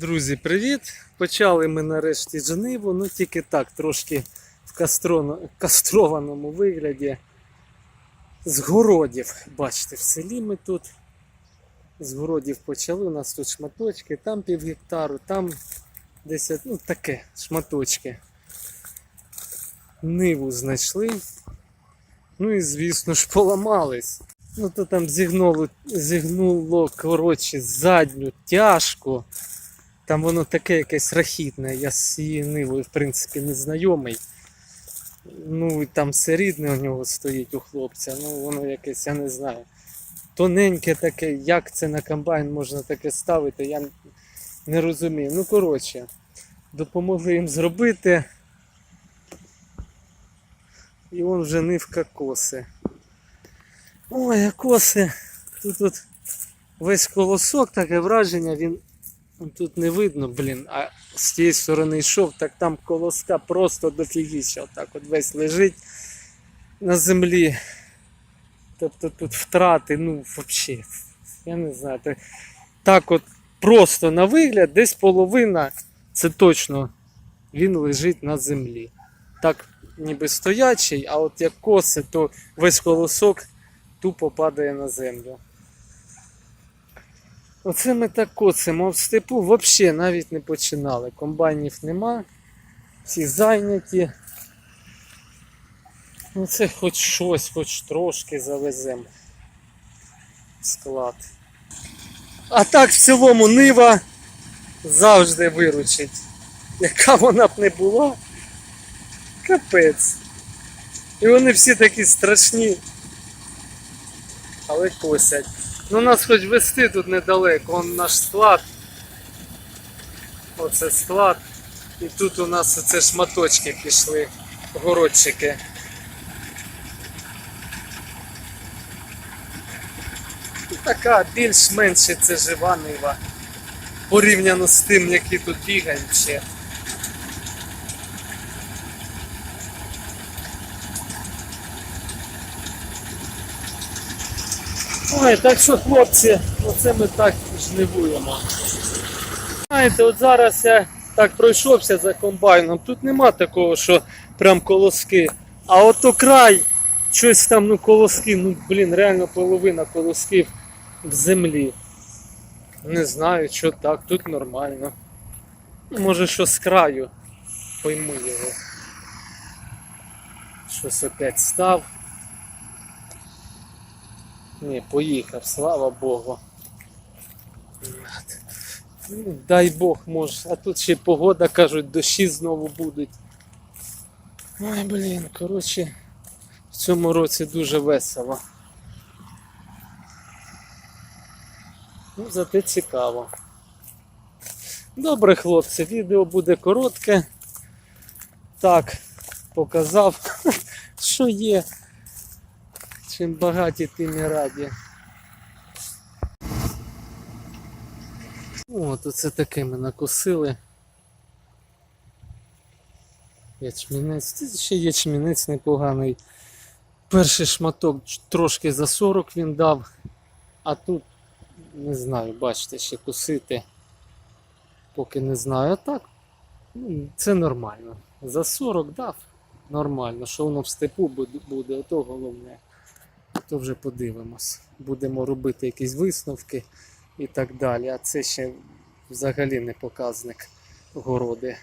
Друзі, привіт! Почали ми нарешті жниву, ну тільки так, трошки в кастрованому вигляді. З городів. Бачите, в селі ми тут. З городів почали. У нас тут шматочки, там пів гектару, там десь ну, таке шматочки. Ниву знайшли. Ну і звісно ж поламались. Ну то там зігнуло, зігнуло коротше, задню тяжко. Там воно таке якесь рахітне, я з цією нивою, в принципі, не знайомий. Ну, і там все рідне у нього стоїть у хлопця. Ну, воно якесь, я не знаю. Тоненьке таке, як це на комбайн можна таке ставити, я не розумію. Ну, коротше, допомогли їм зробити. І он вже нивка коси. Ой, а коси. Тут, тут весь колосок, таке враження, він Тут не видно, блін, а з тієї сторони йшов, так там колоска просто дофігіща. Отак от весь лежить на землі. Тобто тут втрати, ну, взагалі, я не знаю. Так, так от просто на вигляд, десь половина, це точно він лежить на землі. Так, ніби стоячий, а от як коси, то весь колосок тупо падає на землю. Оце ми так коцимо, а в степу взагалі навіть не починали. Комбайнів нема, всі зайняті. Ну це хоч щось, хоч трошки завеземо. Склад. А так в цілому нива завжди виручить. Яка вона б не була, капець. І вони всі такі страшні, але косять. Ну нас хоч вести тут недалеко, он наш склад. Оце склад. І тут у нас оце шматочки пішли, городчики. І така більш-менше це жива нива. Порівняно з тим, які тут бігають ще. Ой, так що, хлопці, оце ми так жнивуємо. Знаєте, от зараз я так пройшовся за комбайном. Тут нема такого, що прям колоски. А от край, щось там, ну, колоски, ну, блін, реально половина колосків в землі. Не знаю, що так, тут нормально. Може, що з краю пойму його. Щось опять став. Ні, поїхав, слава Богу. Ну, Дай Бог може. А тут ще погода, кажуть, дощі знову будуть. Ой, блін, коротше, в цьому році дуже весело. Ну, зате цікаво. Добре, хлопці, відео буде коротке. Так, показав, що є. Чим багаті, тим і раді. От оце таке ми накосили. Ячмінець. Це ще ячмінець непоганий. Перший шматок трошки за 40 він дав, а тут не знаю, бачите, ще косити. Поки не знаю. А так, ну, це нормально. За 40 дав нормально. Що воно в степу буде, ото головне то вже подивимось. Будемо робити якісь висновки і так далі. А це ще взагалі не показник городи.